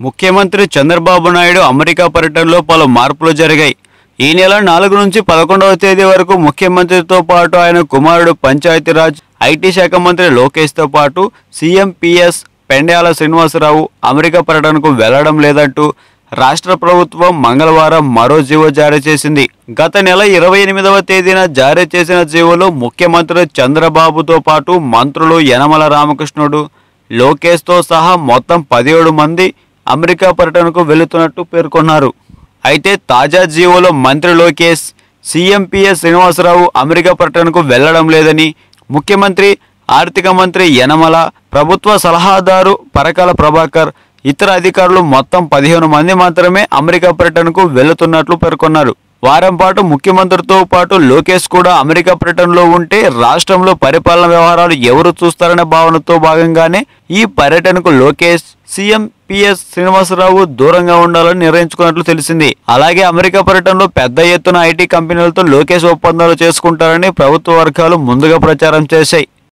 ముఖ్యమంత్రి చంద్రబాబు నాయుడు అమెరికా పర్యటనలో పలు మార్పులు జరిగాయి. ఈ నెల నాలుగు నుంచి పదకొండవ తేదీ వరకు ముఖ్యమంత్రితో పాటు ఆయన కుమారుడు పంచాయతీరాజ్ ఐటీ శాఖ మంత్రి లోకేష్తో పాటు CM PS Pendyala Srinivasarao America పర్యటనకు వెళ్ళడం లేదంటూ రాష్ట్ర ప్రభుత్వం మంగళవారం మరో జీవో జారీ చేసింది. గత నెల ఇరవై ఎనిమిదవ తేదీన జారీ చేసిన జీవోలో ముఖ్యమంత్రి చంద్రబాబుతో పాటు మంత్రులు యనమల రామకృష్ణుడు లోకేష్తో సహా మొత్తం పదిహేడు మంది అమెరికా పర్యటనకు వెళుతున్నట్టు పేర్కొన్నారు. అయితే తాజా జీవోలో మంత్రి లోకేష్ సీఎంపీఎస్ శ్రీనివాసరావు అమెరికా పర్యటనకు వెళ్ళడం లేదని ముఖ్యమంత్రి ఆర్థిక మంత్రి యనమల ప్రభుత్వ సలహాదారు పరకాల ప్రభాకర్ ఇతర అధికారులు మొత్తం పదిహేను మంది మాత్రమే అమెరికా పర్యటనకు వెళుతున్నట్లు పేర్కొన్నారు. వారం పాటు ముఖ్యమంత్రితో పాటు లోకేష్ కూడా అమెరికా పర్యటనలో ఉంటే రాష్ట్రంలో పరిపాలన వ్యవహారాలు ఎవరు చూస్తారనే భావనతో భాగంగానే ఈ పర్యటనకు లోకేష్ సీఎం పిఎస్ శ్రీనివాసరావు దూరంగా ఉండాలని నిర్ణయించుకున్నట్లు తెలిసింది. అలాగే అమెరికా పర్యటనలో పెద్ద ఎత్తున ఐటీ కంపెనీలతో లోకేష్ ఒప్పందాలు చేసుకుంటారని ప్రభుత్వ వర్గాలు ముందుగా ప్రచారం చేశాయి.